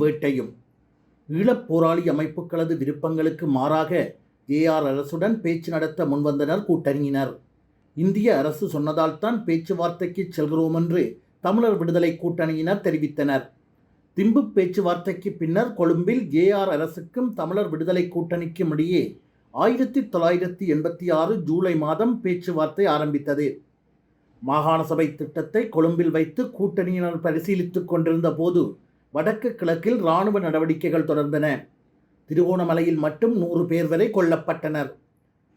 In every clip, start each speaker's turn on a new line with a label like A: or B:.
A: வேட்டையும். ஈழப் போராளி அமைப்புகளது விருப்பங்களுக்கு மாறாக ஏஆர் அரசுடன் பேச்சு நடத்த முன்வந்தனர் கூட்டணியினர். இந்திய அரசு சொன்னதால்தான் பேச்சுவார்த்தைக்கு செல்கிறோம் என்று தமிழர் விடுதலை கூட்டணியினர் தெரிவித்தனர். திம்பு பேச்சுவார்த்தைக்கு பின்னர் கொழும்பில் ஏஆர் அரசுக்கும் தமிழர் விடுதலை கூட்டணிக்கும் இடையே ஆயிரத்தி தொள்ளாயிரத்தி எண்பத்தி ஆறு ஜூலை மாதம் பேச்சுவார்த்தை ஆரம்பித்தது. மாகாண சபை திட்டத்தை கொழும்பில் வைத்து கூட்டணியினர் பரிசீலித்துக் கொண்டிருந்த போது வடக்கு கிழக்கில் இராணுவ நடவடிக்கைகள் தொடர்ந்தன. திருகோணமலையில் மட்டும் நூறு பேர் வரை கொல்லப்பட்டனர்.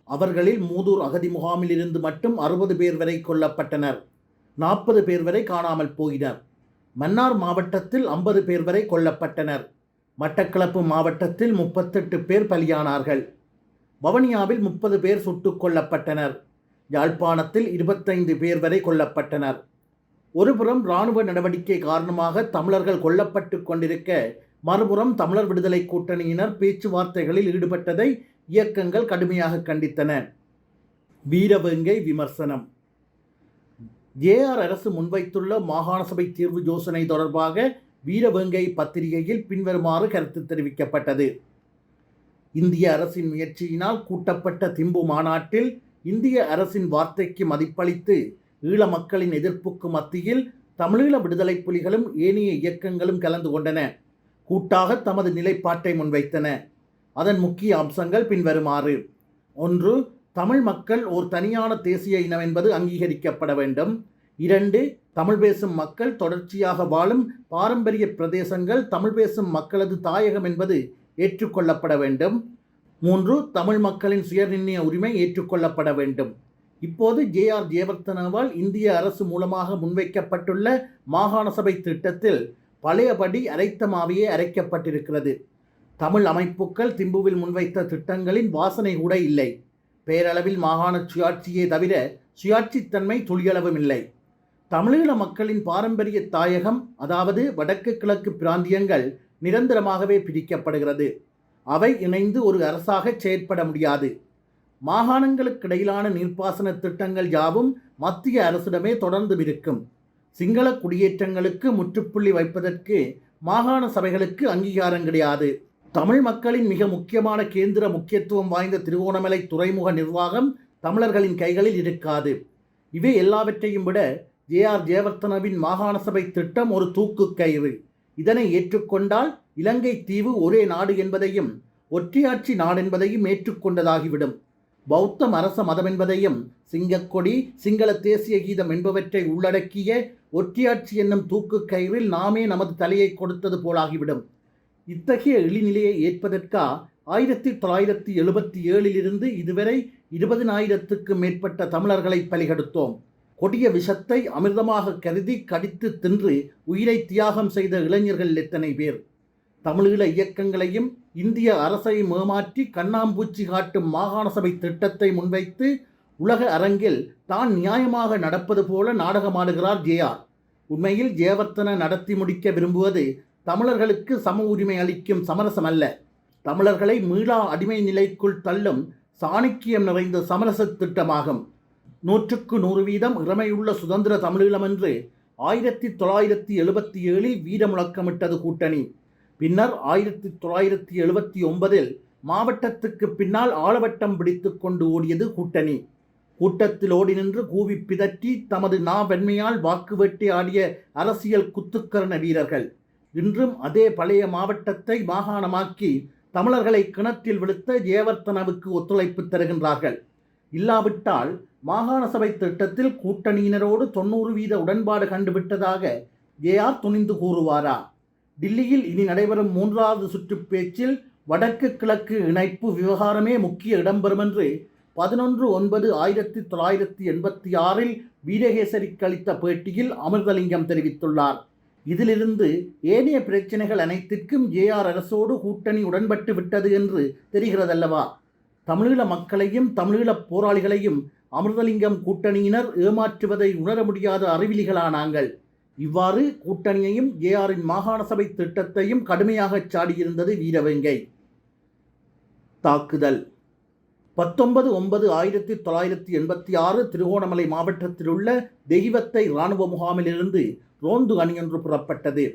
A: அவர்களில் மூதூர் அகதி முகாமில் இருந்து மட்டும் அறுபது பேர் வரை கொல்லப்பட்டனர். நாற்பது பேர் வரை காணாமல் போயினர். மன்னார் மாவட்டத்தில் ஐம்பது பேர் வரை கொல்லப்பட்டனர். மட்டக்களப்பு மாவட்டத்தில் முப்பத்தெட்டு பேர் பலியானார்கள். வவனியாவில் முப்பது பேர் சுட்டுக் கொல்லப்பட்டனர். யாழ்ப்பாணத்தில் இருபத்தைந்து பேர் வரை கொல்லப்பட்டனர். ஒருபுறம் இராணுவ நடவடிக்கை காரணமாக தமிழர்கள் கொல்லப்பட்டு கொண்டிருக்க மறுபுறம் தமிழர் விடுதலை கூட்டணியினர் பேச்சுவார்த்தைகளில் ஈடுபட்டதை இயக்கங்கள் கடுமையாக கண்டித்தன. வீரவேங்கை விமர்சனம். ஏஆர் அரசு முன்வைத்துள்ள மாகாண சபை தீர்வு யோசனை தொடர்பாக வீரவேங்கை பத்திரிகையில் பின்வருமாறு கருத்து தெரிவிக்கப்பட்டது. இந்திய அரசின் முயற்சியினால் கூட்டப்பட்ட திம்பு மாநாட்டில் இந்திய அரசின் வார்த்தைக்கு மதிப்பளித்து ஈழ மக்களின் எதிர்ப்புக்கு மத்தியில் தமிழீழ விடுதலை புலிகளும் ஏனைய இயக்கங்களும் கலந்து கொண்டன. கூட்டாக தமது நிலைப்பாட்டை முன்வைத்தன. அதன் முக்கிய அம்சங்கள் பின்வருமாறு. ஒன்று தமிழ் மக்கள் ஓர் தனியான தேசிய இனம் என்பது அங்கீகரிக்கப்பட வேண்டும். இரண்டு தமிழ் பேசும் மக்கள் தொடர்ச்சியாக வாழும் பாரம்பரிய பிரதேசங்கள் தமிழ் பேசும் மக்களது தாயகம் என்பது ஏற்றுக்கொள்ளப்பட வேண்டும். மூன்று தமிழ் மக்களின் சுயநிர்ணய உரிமை ஏற்றுக்கொள்ளப்பட வேண்டும். இப்போது ஜே ஆர் ஜெயவர்த்தனாவால் இந்திய அரசு மூலமாக முன்வைக்கப்பட்டுள்ள மாகாண சபை திட்டத்தில் பழையபடி அரைத்த மாவையே அரைக்கப்பட்டிருக்கிறது. தமிழ் அமைப்புகள் திம்புவில் முன்வைத்த திட்டங்களின் வாசனை கூட இல்லை. பேரளவில் மாகாண சுயாட்சியே தவிர சுயாட்சித்தன்மை துளியளவும் இல்லை. தமிழீழ மக்களின் பாரம்பரிய தாயகம் அதாவது வடக்கு கிழக்கு பிராந்தியங்கள் நிரந்தரமாகவே பிரிக்கப்படுகிறது. அவை இணைந்து ஒரு அரசாக செயற்பட முடியாது. மாகாணங்களுக்கிடையிலான நீர்ப்பாசன திட்டங்கள் யாவும் மத்திய அரசிடமே தொடர்ந்து இருக்கும். சிங்கள குடியேற்றங்களுக்கு முற்றுப்புள்ளி வைப்பதற்கு மாகாண சபைகளுக்கு அங்கீகாரம் கிடையாது. தமிழ் மக்களின் மிக முக்கியமான கேந்திர முக்கியத்துவம் வாய்ந்த திருவோணமலை துறைமுக நிர்வாகம் தமிழர்களின் கைகளில் இருக்காது. இவை எல்லாவற்றையும் விட ஜே ஆர் ஜெயவர்த்தனவின் மாகாண சபை திட்டம் ஒரு தூக்கு கயிறு. இதனை ஏற்றுக்கொண்டால் இலங்கை தீவு ஒரே நாடு என்பதையும் ஒற்றையாட்சி நாடென்பதையும் ஏற்றுக்கொண்டதாகிவிடும். பௌத்தம் அரச மதம் என்பதையும் சிங்கக்கொடி சிங்கள தேசிய கீதம் என்பவற்றை உள்ளடக்கிய ஒற்றியாட்சி என்னும் தூக்கு கயிறில் நாமே நமது தலையை கொடுத்தது போலாகிவிடும். இத்தகைய இழிநிலையை ஏற்பதற்கா ஆயிரத்தி தொள்ளாயிரத்தி எழுபத்தி ஏழிலிருந்து இதுவரை இருபதினாயிரத்துக்கு மேற்பட்ட தமிழர்களை பலிகெடுத்தோம். கொடிய விஷத்தை அமிர்தமாக கருதி கடித்து தின்று உயிரை தியாகம் செய்த இளைஞர்கள் எத்தனை பேர்? தமிழீழ இயக்கங்களையும் இந்திய அரசை மேமாற்றி கண்ணாம்பூச்சி காட்டும் மாகாண சபை திட்டத்தை முன்வைத்து உலக அரங்கில் தான் நியாயமாக நடப்பது போல நாடகமாடுகிறார் ஜேஆர் உண்மையில் ஜெயவர்த்தன நடத்தி முடிக்க விரும்புவது தமிழர்களுக்கு சம உரிமை அளிக்கும் சமரசம் அல்ல. தமிழர்களை மீளா அடிமை நிலைக்குள் தள்ளும் சாணக்கியம் நிறைந்த சமரச திட்டமாகும். நூற்றுக்கு நூறு வீதம் இறமையுள்ள சுதந்திர தமிழீழம் என்று ஆயிரத்தி தொள்ளாயிரத்தி எழுபத்தி ஏழில் வீர முழக்கமிட்டது கூட்டணி. பின்னர் ஆயிரத்தி தொள்ளாயிரத்தி எழுபத்தி ஒன்பதில் மாவட்டத்துக்கு பின்னால் ஆளவட்டம் பிடித்து கொண்டு ஓடியது கூட்டணி. கூட்டத்தில் ஓடி நின்று கூவி பிதற்றி தமது நாவெண்மையால் வாக்கு வெட்டி ஆடிய அரசியல் குத்துக்கரண வீரர்கள் இன்றும் அதே பழைய மாவட்டத்தை மாகாணமாக்கி தமிழர்களை கிணற்றில் விழுத்த ஜேவர்த்தனவுக்கு ஒத்துழைப்பு தருகின்றார்கள். இல்லாவிட்டால் மாகாண சபை திட்டத்தில் கூட்டணியினரோடு தொண்ணூறு வீத உடன்பாடு கண்டுவிட்டதாக ஏஆர் துணிந்து கூறுவாரா? டில்லியில் இனி நடைபெறும் மூன்றாவது சுற்று பேச்சில் வடக்கு கிழக்கு இணைப்பு விவகாரமே முக்கிய இடம்பெறும் என்று பதினொன்று ஒன்பது ஆயிரத்தி தொள்ளாயிரத்தி எண்பத்தி ஆறில் வீரகேசரிக்கு அளித்த பேட்டியில் அமிர்தலிங்கம் தெரிவித்துள்ளார். இதிலிருந்து ஏனைய பிரச்சனைகள் அனைத்திற்கும் ஏஆர் அரசோடு கூட்டணி உடன்பட்டு விட்டது என்று தெரிகிறதல்லவா? தமிழீழ மக்களையும் தமிழீழ போராளிகளையும் அமிர்தலிங்கம் கூட்டணியினர் ஏமாற்றுவதை உணர முடியாத அறிவிலிகளா நாங்கள் இவ்வாறு கூட்டணியையும் ஏஆரின் மாகாண சபை திட்டத்தையும் கடுமையாகச் சாடியிருந்தது வீரவேங்கை. தாக்குதல். பத்தொன்பது ஒன்பது ஆயிரத்தி தொள்ளாயிரத்தி எண்பத்தி ஆறு திருகோணமலை மாவட்டத்தில் உள்ள தெய்வத்தை இராணுவ முகாமிலிருந்து ரோந்து அணியொன்று புறப்பட்டது.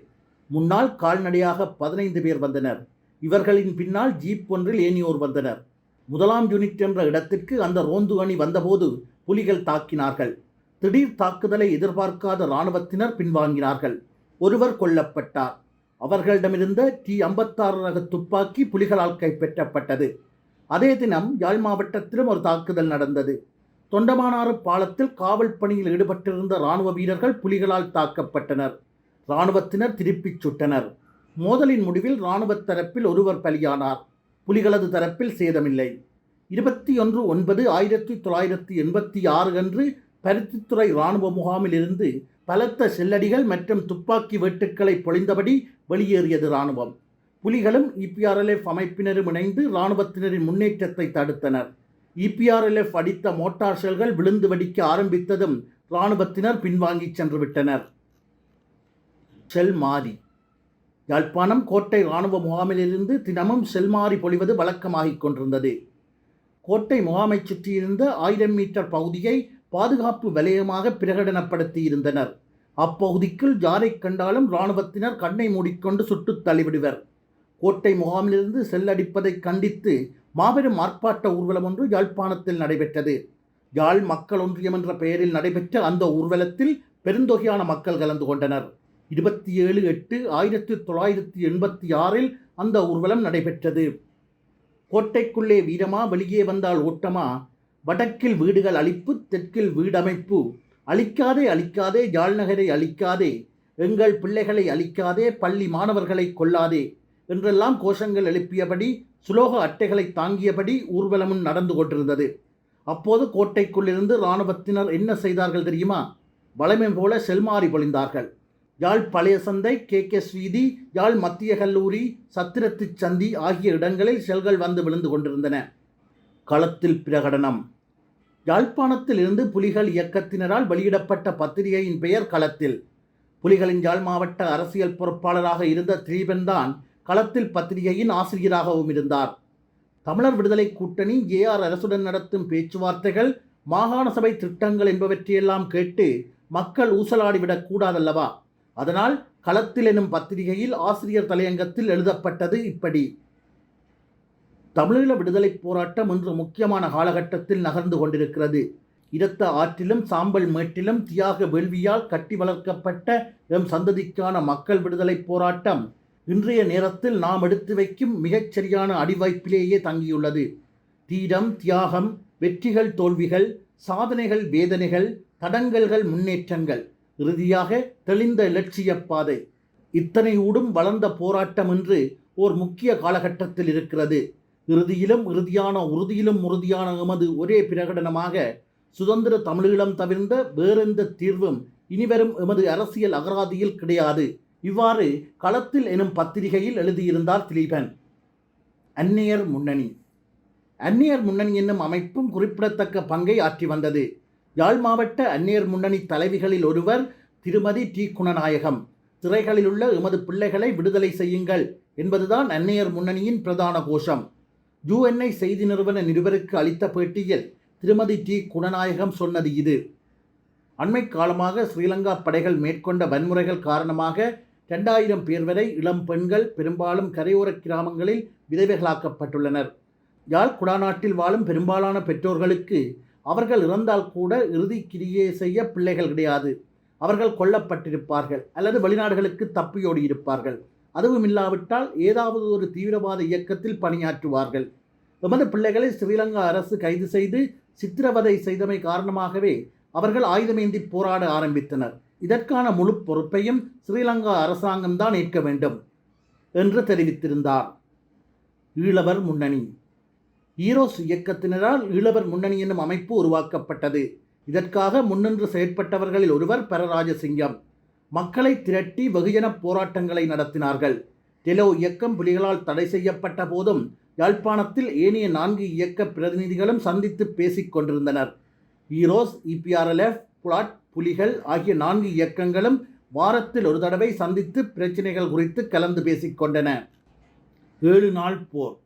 A: முன்னால் கால்நடையாக பதினைந்து பேர் வந்தனர். இவர்களின் பின்னால் ஜீப் ஒன்றில் ஏனியோர் வந்தனர். முதலாம் யூனிட் என்ற இடத்திற்கு அந்த ரோந்து அணி வந்தபோது புலிகள் தாக்கினார்கள். திடீர் தாக்குதலை எதிர்பார்க்காத இராணுவத்தினர் பின்வாங்கினார்கள். ஒருவர் கொல்லப்பட்டார். அவர்களிடமிருந்த டி ஐம்பத்தாறு ரக துப்பாக்கி புலிகளால் கைப்பற்றப்பட்டது. அதே தினம் யாழ் மாவட்டத்திலும் ஒரு தாக்குதல் நடந்தது. தொண்டமானாறு பாலத்தில் காவல் பணியில் ஈடுபட்டிருந்த இராணுவ வீரர்கள் புலிகளால் தாக்கப்பட்டனர். இராணுவத்தினர் திருப்பிச் சுட்டனர். மோதலின் முடிவில் இராணுவ தரப்பில் ஒருவர் பலியானார். புலிகளது தரப்பில் சேதமில்லை. இருபத்தி ஒன்று ஒன்பது ஆயிரத்தி தொள்ளாயிரத்தி எண்பத்தி ஆறு அன்று பருத்தித்துறை இராணுவ முகாமில் இருந்து பலத்த செல்லடிகள் மற்றும் துப்பாக்கி வெட்டுக்களை பொழிந்தபடி வெளியேறியது இராணுவம். புலிகளும் இபிஆர்எல்எஃப் அமைப்பினரும் இணைந்து இராணுவத்தினரின் முன்னேற்றத்தை தடுத்தனர். இபிஆர்எல்எஃப் அடித்த மோட்டார் செல்கள் விழுந்து வெடிக்க ஆரம்பித்ததும் இராணுவத்தினர் பின்வாங்கி சென்று விட்டனர் செல் மாறி. யாழ்ப்பாணம் கோட்டை இராணுவ முகாமிலிருந்து தினமும் செல்மாரி பொழிவது வழக்கமாகிக் கொண்டிருந்தது. கோட்டை முகாமைச் சுற்றியிருந்த ஆயிரம் மீட்டர் பகுதியை பாதுகாப்பு வலயமாக பிரகடனப்படுத்தியிருந்தனர். அப்பகுதிக்குள் யாரைக் கண்டாலும் இராணுவத்தினர் கண்ணை மூடிக்கொண்டு சுட்டுத் தள்ளிவிடுவர். கோட்டை முகாமிலிருந்து செல்லடிப்பதை கண்டித்து மாபெரும் ஆர்ப்பாட்ட ஊர்வலம் ஒன்று யாழ்ப்பாணத்தில் நடைபெற்றது. யாழ் மக்கள் ஒன்றியம் என்ற பெயரில் நடைபெற்ற அந்த ஊர்வலத்தில் பெருந்தொகையான மக்கள் கலந்து கொண்டனர். இருபத்தி ஏழு எட்டு ஆயிரத்தி தொள்ளாயிரத்தி எண்பத்தி ஆறில் அந்த ஊர்வலம் நடைபெற்றது. கோட்டைக்குள்ளே வீரமா வெளியே வந்தால் ஓட்டமா வடக்கில் வீடுகள் அழிப்பு தெற்கில் வீடமைப்பு. அழிக்காதே அழிக்காதே யாழ்நகரை அழிக்காதே எங்கள் பிள்ளைகளை அழிக்காதே பள்ளி மாணவர்களை கொல்லாதே என்றெல்லாம் கோஷங்கள் எழுப்பியபடி சுலோக அட்டைகளை தாங்கியபடி ஊர்வலமும் நடந்து கொண்டிருந்தது. அப்போது கோட்டைக்குள்ளிருந்து இராணுவத்தினர் என்ன செய்தார்கள் தெரியுமா? வளமை போல செல்மாறி பொழிந்தார்கள். யாழ் பழைய சந்தை கே. கே. ஸ்வீதி யாழ் மத்திய கல்லூரி சத்திரத்து சந்தி ஆகிய இடங்களில் செல்கள் வந்து விழுந்து கொண்டிருந்தன. களத்தில் பிரகடனம். யாழ்ப்பாணத்தில் இருந்து புலிகள் இயக்கத்தினரால் வெளியிடப்பட்ட பத்திரிகையின் பெயர் களத்தில். புலிகளின் யாழ் மாவட்ட அரசியல் பொறுப்பாளராக இருந்த திரீபன் தான் களத்தில் பத்திரிகையின் ஆசிரியராகவும் இருந்தார். தமிழர் விடுதலை கூட்டணி ஏஆர் அரசுடன் நடத்தும் பேச்சுவார்த்தைகள் மாகாண சபை திட்டங்கள் என்பவற்றையெல்லாம் கேட்டு மக்கள் ஊசலாடிவிடக் கூடாதல்லவா? அதனால் களத்தில் எனும் பத்திரிகையில் ஆசிரியர் தலையங்கத்தில் எழுதப்பட்டது இப்படி. தமிழீழ விடுதலைப் போராட்டம் இன்று முக்கியமான காலகட்டத்தில் நகர்ந்து கொண்டிருக்கிறது. இரத்த ஆற்றிலும் சாம்பல் மேட்டிலும் தியாக வேள்வியால் கட்டி வளர்க்கப்பட்ட எம் சந்ததிக்கான மக்கள் விடுதலைப் போராட்டம் இன்றைய நேரத்தில் நாம் எடுத்து வைக்கும் மிகச்சரியான அடிவாய்ப்பிலேயே தங்கியுள்ளது. தீரம் தியாகம் வெற்றிகள் தோல்விகள் சாதனைகள் வேதனைகள் தடங்கல்கள் முன்னேற்றங்கள் இறுதியாக தெளிந்த இலட்சிய பாதை. இத்தனை ஊடும் வளர்ந்த போராட்டம் என்று ஓர் முக்கிய காலகட்டத்தில் இருக்கிறது. இறுதியிலும் இறுதியான உறுதியிலும் உறுதியான எமது ஒரே பிரகடனமாக சுதந்திர தமிழீழம் தவிர்ந்த வேறெந்த தீர்வும் இனிவரும் எமது அரசியல் அகராதியில் கிடையாது. இவ்வாறு களத்தில் எனும் பத்திரிகையில் எழுதியிருந்தார் திலீபன். அந்நியர் முன்னணி. அந்நியர் முன்னணி என்னும் அமைப்பும் குறிப்பிடத்தக்க பங்கை ஆற்றி வந்தது. யாழ் மாவட்ட அந்நியர் முன்னணி தலைவிகளில் ஒருவர் திருமதி டி. குணநாயகம். சிறைகளில் உள்ள எமது பிள்ளைகளை விடுதலை செய்யுங்கள் என்பதுதான் அந்நியர் முன்னணியின் பிரதான கோஷம். யுஎன்ஐ செய்தி நிறுவன நிருபருக்கு அளித்த பேட்டியில் திருமதி டி. குணநாயகம் சொன்னது இது. அண்மை காலமாக ஸ்ரீலங்கா படைகள் மேற்கொண்ட வன்முறைகள் காரணமாக ரெண்டாயிரம் பேர் வரை இளம் பெண்கள் பெரும்பாலும் கரையோர கிராமங்களில் விதவைகளாக்கப்பட்டுள்ளனர். யாழ் குடாநாட்டில் வாழும் பெரும்பாலான பெற்றோர்களுக்கு அவர்கள் இறந்தால் கூட இறுதி கிரியை செய்ய பிள்ளைகள் கிடையாது. அவர்கள் கொல்லப்பட்டிருப்பார்கள் அல்லது வெளிநாடுகளுக்கு தப்பியோடி இருப்பார்கள் அதுவும் இல்லாவிட்டால் ஏதாவது ஒரு தீவிரவாத இயக்கத்தில் பணியாற்றுவார்கள். எமது பிள்ளைகளை ஸ்ரீலங்கா அரசு கைது செய்து சித்திரவதை செய்தமை காரணமாகவே அவர்கள் ஆயுதமேந்தி போராட ஆரம்பித்தனர். இதற்கான முழு பொறுப்பையும் ஸ்ரீலங்கா அரசாங்கம்தான் ஏற்க வேண்டும் என்று தெரிவித்திருந்தார். ஈழவர் முன்னணி. ஈரோஸ் இயக்கத்தினரால் ஈழவர் முன்னணி என்னும் அமைப்பு உருவாக்கப்பட்டது. இதற்காக முன்னின்று செயற்பட்டவர்களில் ஒருவர் பரராஜசிங்கம். மக்களை திரட்டி வெகுஜன போராட்டங்களை நடத்தினார்கள். டெலோ இயக்கம் புலிகளால் தடை செய்யப்பட்ட போதும் யாழ்ப்பாணத்தில் ஏனைய நான்கு இயக்க பிரதிநிதிகளும் சந்தித்து பேசிக் கொண்டிருந்தனர். ஈரோஸ் இபிஆர்எல்எஃப் புலாட் புலிகள் ஆகிய நான்கு இயக்கங்களும் வாரத்தில் ஒரு தடவை சந்தித்து பிரச்சனைகள் குறித்து கலந்து பேசிக்கொண்டன ஏழு நாள் போர்.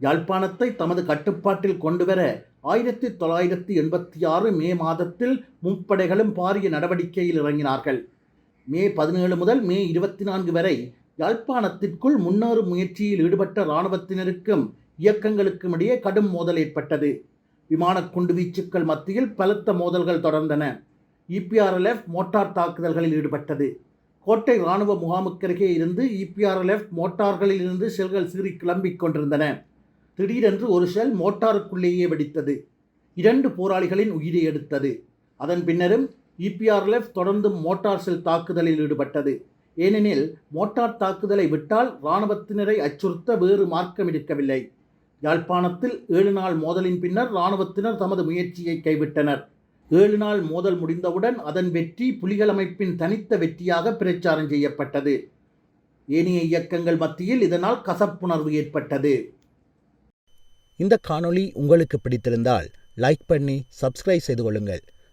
A: யாழ்ப்பாணத்தை தமது கட்டுப்பாட்டில் கொண்டுவர ஆயிரத்தி தொள்ளாயிரத்தி எண்பத்தி ஆறு மே மாதத்தில் முப்படைகளும் பாரிய நடவடிக்கையில் இறங்கினார்கள். மே பதினேழு முதல் மே இருபத்தி நான்கு வரை யாழ்ப்பாணத்திற்குள் முன்னேறும் முயற்சியில் ஈடுபட்ட இராணுவத்தினருக்கும் இயக்கங்களுக்கும் இடையே கடும் மோதல் ஏற்பட்டது. விமான குண்டுவீச்சுக்கள் மத்தியில் பலத்த மோதல்கள் தொடர்ந்தன. இபிஆர்எல்எஃப் மோட்டார் தாக்குதல்களில் ஈடுபட்டது. கோட்டை இராணுவ முகாமுக்கருகே இருந்து இபிஆர்எல்எஃப் மோட்டார்களில் இருந்து செல்கள் சீறி கிளம்பிக் கொண்டிருந்தன. திடீரென்று ஒரு செல் மோட்டாருக்குள்ளேயே வெடித்தது. இரண்டு போராளிகளின் உயிரை எடுத்தது. அதன் பின்னரும் இபிஆர்எஃப் தொடர்ந்து மோட்டார் செல் தாக்குதலில் ஈடுபட்டது. ஏனெனில் மோட்டார் தாக்குதலை விட்டால் இராணுவத்தினரை அச்சுறுத்த வேறு மார்க்கம் இருக்கவில்லை. யாழ்ப்பாணத்தில் ஏழு நாள் மோதலின் பின்னர் இராணுவத்தினர் தமது முயற்சியை கைவிட்டனர். ஏழு நாள் மோதல் முடிந்தவுடன் அதன் வெற்றி புலிகள் அமைப்பின் தனித்த வெற்றியாக பிரச்சாரம் செய்யப்பட்டது. ஏனைய இயக்கங்கள் மத்தியில் இதனால் கசப்புணர்வு ஏற்பட்டது.
B: இந்த காணொளி உங்களுக்கு பிடித்திருந்தால் லைக் பண்ணி சப்ஸ்கிரைப் செய்து கொள்ளுங்கள்.